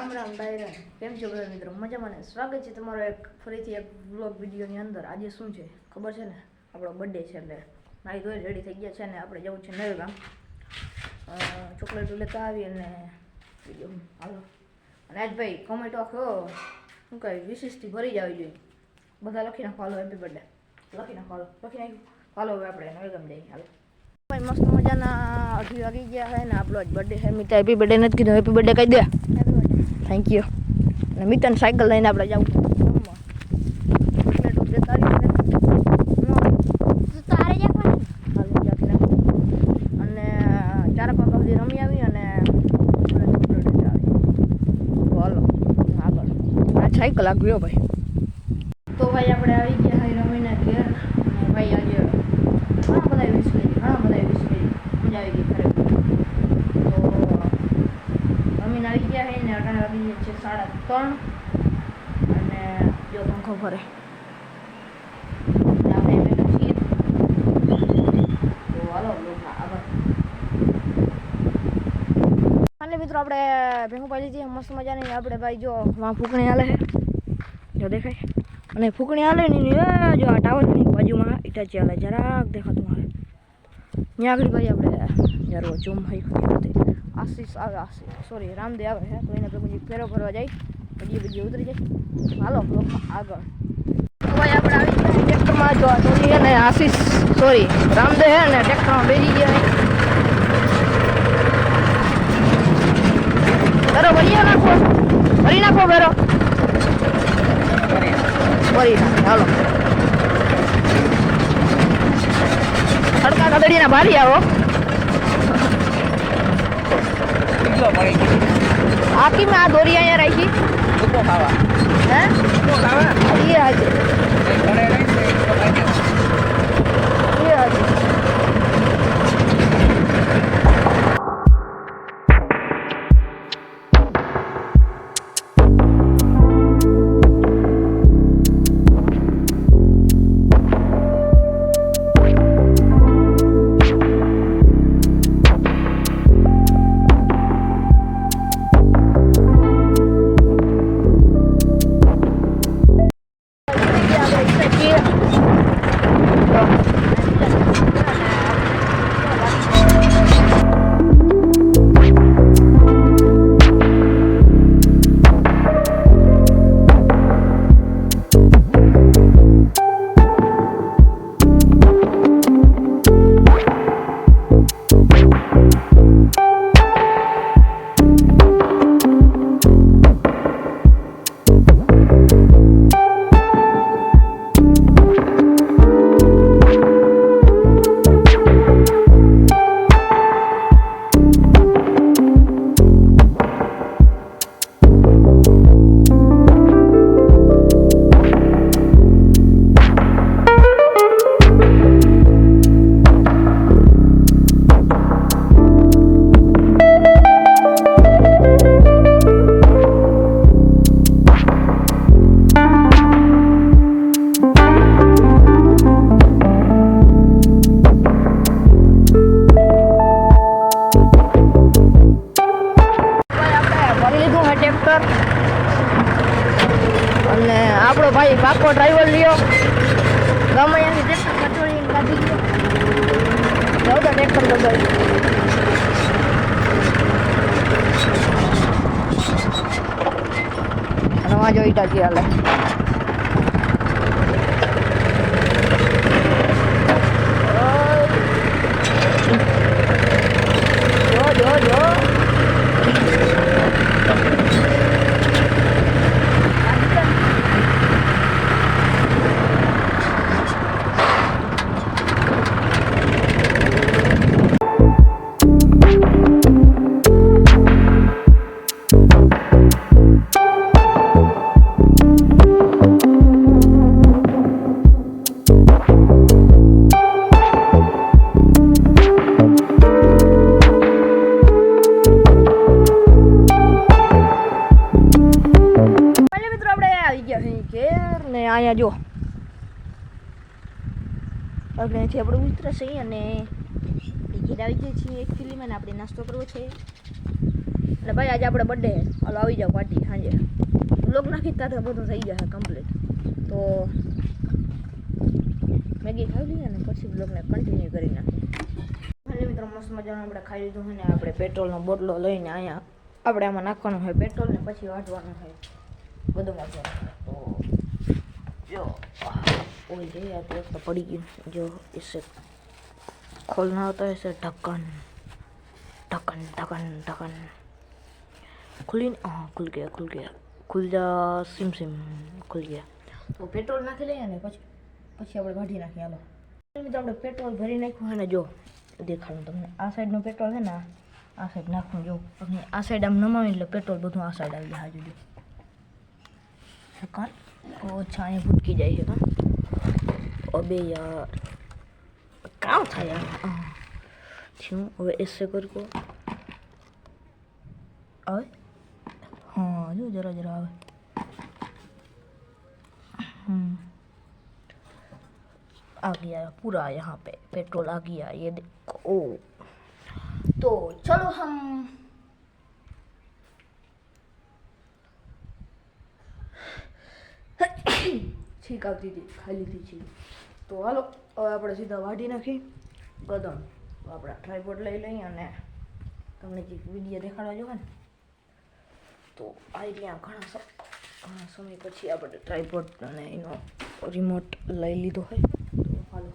રામ રામ ડાયરા કેમ છો બધા મિત્રો? મજામાં ને? સ્વાગત છે તમારો એક ફરીથી એક બ્લોગ વિડીયોની અંદર. આજે શું છે? ખબર છે ને? આપણો બર્થડે છે એટલે મારી ઘરે રેડી થઈ ગયા છે ને આપણે જવું છે નવેગામ ચોકલેટ લેતા આવી અને હાલો. અને આજ ભાઈ કોમેન્ટો આખો, શું કહે વિશેષથી ભરી જ આવી જોઈએ. બધા લખી નાખો. હાલો હેપી બર્થડે લખી નાખો, હાલો. લખી નાખ્યું. હાલો, હવે આપણે નવેગામ જઈએ. હાલો. મસ્ત મજાના અઢી વાગી ગયા છે ને આપણો જ બર્થડે છે. મિત્ર હેપી બર્થડે નથી કીધું. હેપી બર્થડે કહી દે. થેન્ક યુ અને મિતન સાયકલ લઈને આપણે જવું. આવી અને ચાર પાંચ સુધી રમી આવી અને આવી હાલો આગળ આ સાયકલ આગળ ભાઈ તો ભાઈ આપણે આવી ગયા હાઈ રમીને ઘેર ભાઈ ભાઈ આજે ઘણા બધા વિશ કરી ઘણા બધા વિશ કરી મજા આવી ગઈ ખરેખર તો રમીને આવી ગયા છે ને અટાણે વાગી છે સાડા ત્રણ. અને જો પંખો ભરે મિત્રો આપણે ભેગું પાડી દીધી. મસ્ત મજાની. આપણે ભાઈ જો વાં ફૂકણી હાલે છે. જો દેખાય. અને ફૂકણી હાલે ને જો આ ટાવરની બાજુમાં ઇટાચી હાલે. જરાક દેખાતું હાલે. ત્યાં આગળ ભાઈ આપણે જરો હોય હતી આશીષ આવે સોરી રામદેવ આવે છે, તો એને ભેગું ફેરો ફરવા જાય. બધી બધી ઉતરી જાય. હાલો બ્લોકમાં આગળ. ભાઈ આપણે ટ્રેક્ટરમાં. જો સોરી રામદેવ હે ને, ટ્રેક્ટરમાં બેસી ગયા છે. ભરો ભરી નાખો. ભરી નાખો ભરો ભરી હાલો. તડકા કદડીના ભારી આવો. આખી મેં આ દોરી અહીંયા રાખી? હે? એ આજે ભાઈ જાઉં તો ટ્રેક્ટર દબાવી અને વાં જો અહીંયા જો. આપણે અહીંથી આપણે ઉતરે છીએ અને ઘેર આવી ગયા છીએ એકચ્યુઅલીમાં ને આપણે નાસ્તો કરવો છે. એટલે ભાઈ, આજે આપણે બર્થડે હાલો, આવી જાઓ પાર્ટી સાંજે. લોક નાખી તારે બધું થઈ જશે કમ્પ્લીટ તો મેગી ખાઈ લઈએ અને પછી બ્લોગને કન્ટિન્યુ કરી નાખીએ મિત્રો, મસ્ત મજાનું આપણે ખાઈ લીધું હોય ને આપણે પેટ્રોલનો બોટલો લઈને અહીંયા આપણે આમાં નાખવાનું હોય પેટ્રોલ ને પછી વાટવાનું હોય. બધું મજા તો જો ઓઇલ છે યાર એક તો પડી ગયું જો इससे खोलना होता है इसे ढक्कन ढक्कन ढक्कन ढक्कन खुली हाँ खुल गया खुल गया खुल જા સિમ સિમ ખુલ ગયા તો પેટ્રોલ નાખી લઈએ ને પછી પછી આપણે કાઢી નાખીએ હાલો મિત્રો આપણે પેટ્રોલ ભરી નાખ્યું છે ને જો દેખાડું તમને આ સાઈડનું પેટ્રોલ છે ને આ- આ સાઈડ નાખવું જો અને આ સાઈડ આમ નમાવી એટલે પેટ્રોલ બધું આ સાઈડ આવી જાય જો કાન और छाए फुट की जाएगा अबे यार कहाँ था यार? हाँ। क्यों? अब इससे कर को। अब हाँ जो जरा जरा अब हम्म। आ गया पूरा यहाँ पे पेट्रोल आ गया ये देखो। ओ तो चलो हम છીક આવતી હતી ખાઈ લીધી તો હાલો, હવે આપણે સીધા વાઢી નાખી. ગદમ તો આપણે ટ્રાયપોડ લઈ લઈએ અને તમને જે વીડિયો દેખાડવા જોવે ને, તો આ રહ્યા ઘણા ઘણા સમય પછી આપણે ટ્રાયપોડ અને એનો રિમોટ લઈ લીધો હોય. તો હાલો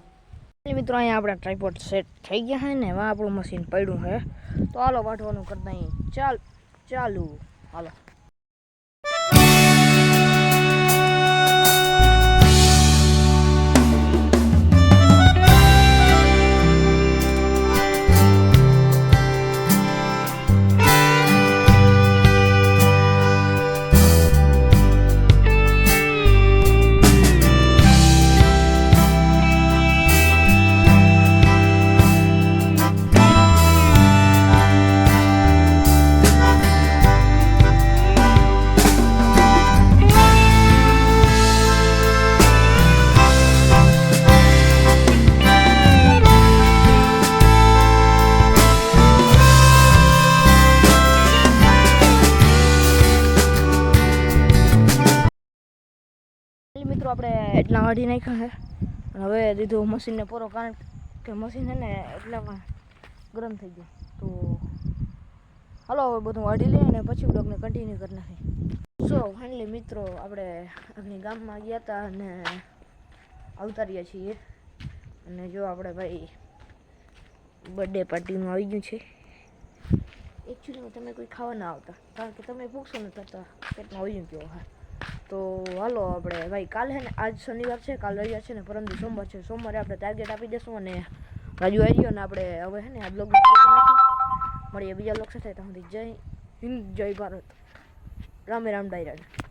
મિત્રો, અહીંયા આપણા ટ્રાયપોડ સેટ થઈ ગયા છે ને એમાં આપણું મશીન પડ્યું છે. તો હાલો વાટવાનું કરતા ચાલ, ચાલુ. હાલો. આપણે એટલા વાઢી નાખ્યા છે. હવે દીધું મશીનને પૂરો કારણ કે મશીન છે ને એટલામાં ગરમ થઈ ગયું. તો હાલો હવે બધું વાઢી લઈએ અને પછી બ્લોગને કન્ટિન્યુ કરી નાખીએ. સો ફાઇનલી મિત્રો, આપણે આપણી ગામમાં ગયા હતા અને અવતારીએ છીએ. અને જો આપણે ભાઈ બર્થડે પાર્ટીનું આવી ગયું છે. એકચ્યુઅલીમાં તમે કોઈ ખાવા ના આવતા. કારણ કે તમે પૂછશો ને તો પેટમાં આવી ગયું કેવો હા તો હાલો આપણે ભાઈ કાલે છે ને, આજ શનિવાર છે, કાલ રવિવાર છે ને, પરંતુ સોમવાર છે. સોમવારે આપણે ટાર્ગેટ આપી દઈશું અને રાજુ આવી ગયો ને આપણે હવે છે ને આ બ્લોગ મળીએ બીજા બ્લોગ સાથે. ત્યાં સુધી જય હિન્દ, જય ભારત. રામે રામ ડાયરા